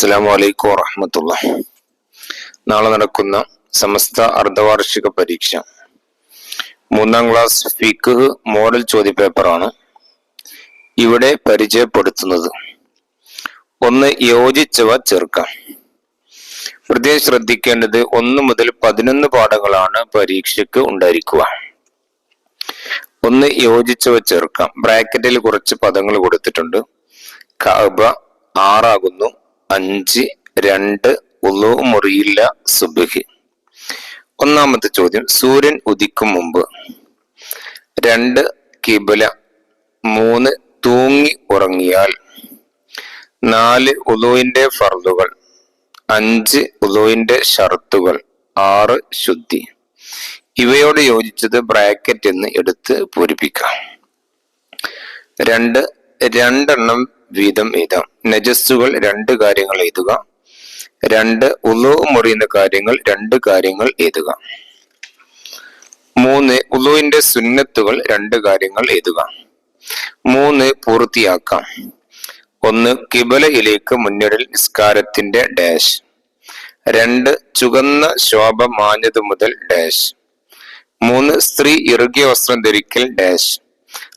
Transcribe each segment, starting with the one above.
അസ്സാം വലൈക്കും വറഹമത്തുള്ള നാളെ നടക്കുന്ന സമസ്ത അർദ്ധവാർഷിക പരീക്ഷ. മൂന്നാം ക്ലാസ് ഫിക്ക് മോഡൽ ചോദ്യപേപ്പറാണ് ഇവിടെ പരിചയപ്പെടുത്തുന്നത്. ഒന്ന് യോജിച്ചവ ചേർക്കാം. പ്രത്യേകം ശ്രദ്ധിക്കേണ്ടത് ഒന്ന് മുതൽ പതിനൊന്ന് പാഠങ്ങളാണ് പരീക്ഷയ്ക്ക് ഉണ്ടായിരിക്കുക. ഒന്ന് യോജിച്ചവ ചേർക്കാം. ബ്രാക്കറ്റിൽ കുറച്ച് പദങ്ങൾ കൊടുത്തിട്ടുണ്ട്. കഅബ ആറാകുന്നു. അഞ്ച് രണ്ട് ഉളു മുറിയില്ല സുബഹി. ഒന്നാമത്തെ ചോദ്യം സൂര്യൻ ഉദിക്കും മുമ്പ്. രണ്ട് കിബല. മൂന്ന് തൂങ്ങി ഉറങ്ങിയാൽ. നാല് ഉലുവിന്റെ ഫർദുകൾ. അഞ്ച് ഉലുവിന്റെ ഷർത്തുകൾ. ആറ് ശുദ്ധി. ഇവയോട് യോജിച്ചത് ബ്രാക്കറ്റ് എന്ന് എടുത്ത് പൂരിപ്പിക്കാം. രണ്ട് രണ്ടെണ്ണം വീതം എഴുതാം നജസ്സുകൾ രണ്ട് കാര്യങ്ങൾ എഴുതുക രണ്ട് ഉലോ മുറിയുന്ന കാര്യങ്ങൾ രണ്ട് കാര്യങ്ങൾ എഴുതുക മൂന്ന് ഉലുവിന്റെ സുന്നത്തുകൾ രണ്ട് കാര്യങ്ങൾ എഴുതുക മൂന്ന് പൂർത്തിയാക്കാം. ഒന്ന് കിബലയിലേക്ക് മുന്നിടൽ നിസ്കാരത്തിന്റെ ഡാഷ്. രണ്ട് ചുവന്ന ശോഭ മാഞ്ഞത് മുതൽ ഡാഷ്. മൂന്ന് സ്ത്രീ ഇറുകിയ വസ്ത്രം ധരിക്കൽ ഡാഷ്.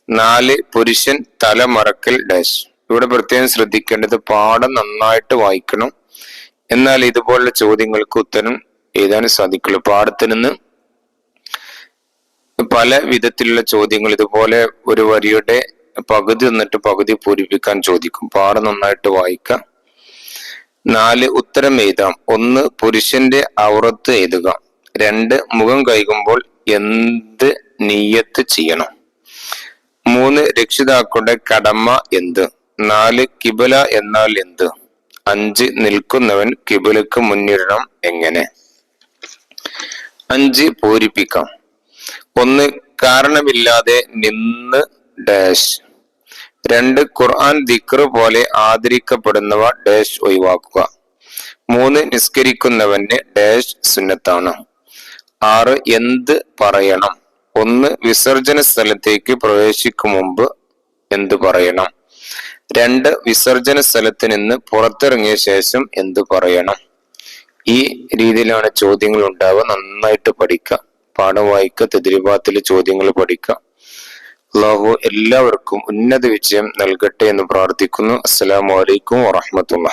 നാല് പുരുഷൻ തല മറക്കൽ ഡാഷ്. ഇവിടെ പ്രത്യേകം ശ്രദ്ധിക്കേണ്ടത് പാഠം നന്നായിട്ട് വായിക്കണം. എന്നാൽ ഇതുപോലുള്ള ചോദ്യങ്ങൾക്ക് ഉത്തരം എഴുതാനും സാധിക്കുള്ളൂ. പാഠത്തിൽ നിന്ന് പല വിധത്തിലുള്ള ചോദ്യങ്ങൾ ഇതുപോലെ ഒരു വരിയുടെ പകുതി നിന്നിട്ട് പകുതി പൂരിപ്പിക്കാൻ ചോദിക്കും. പാഠം നന്നായിട്ട് വായിക്കാം. നാല് ഉത്തരം എഴുതാം. ഒന്ന് പുരുഷന്റെ ഔറത്ത് എഴുതുക. രണ്ട് മുഖം കൈകുമ്പോൾ എന്ത് നീയത്ത് ചെയ്യണം. മൂന്ന് രക്ഷിതാക്കളുടെ കടമ എന്ത്? നാല് കിബല എന്നാൽ എന്ത്? അഞ്ച് നിൽക്കുന്നവൻ കിബിലക്ക് മുന്നിടണം എങ്ങനെ? അഞ്ച് പൂരിപ്പിക്കാം. ഒന്ന് കാരണമില്ലാതെ നിന്ന് ഡാഷ്. രണ്ട് ഖുർആൻ ദിക്ർ പോലെ ആദരിക്കപ്പെടുന്നവ ഡാഷ് ഒഴിവാക്കുക. മൂന്ന് നിസ്കരിക്കുന്നവന് ഡാഷ് സുന്നത്താണ്. ആറ് എന്ത് പറയണം? ഒന്ന് വിസർജന സ്ഥലത്തേക്ക് പ്രവേശിക്കും മുമ്പ് എന്ത് പറയണം? രണ്ട് വിസർജന സ്ഥലത്ത് നിന്ന് പുറത്തിറങ്ങിയ ശേഷം എന്തു പറയണം? ഈ രീതിയിലാണ് ചോദ്യങ്ങൾ ഉണ്ടാവുക. നന്നായിട്ട് പഠിക്കുക. പാഠം വായിക്കുക തെതിരിഭാഗത്തിലെ ചോദ്യങ്ങൾ പഠിക്കുക. അള്ളാഹു എല്ലാവർക്കും ഉന്നത വിജയം നൽകട്ടെ എന്ന് പ്രാർത്ഥിക്കുന്നു. അസ്സലാമലൈക്കും വറഹമത്തുള്ള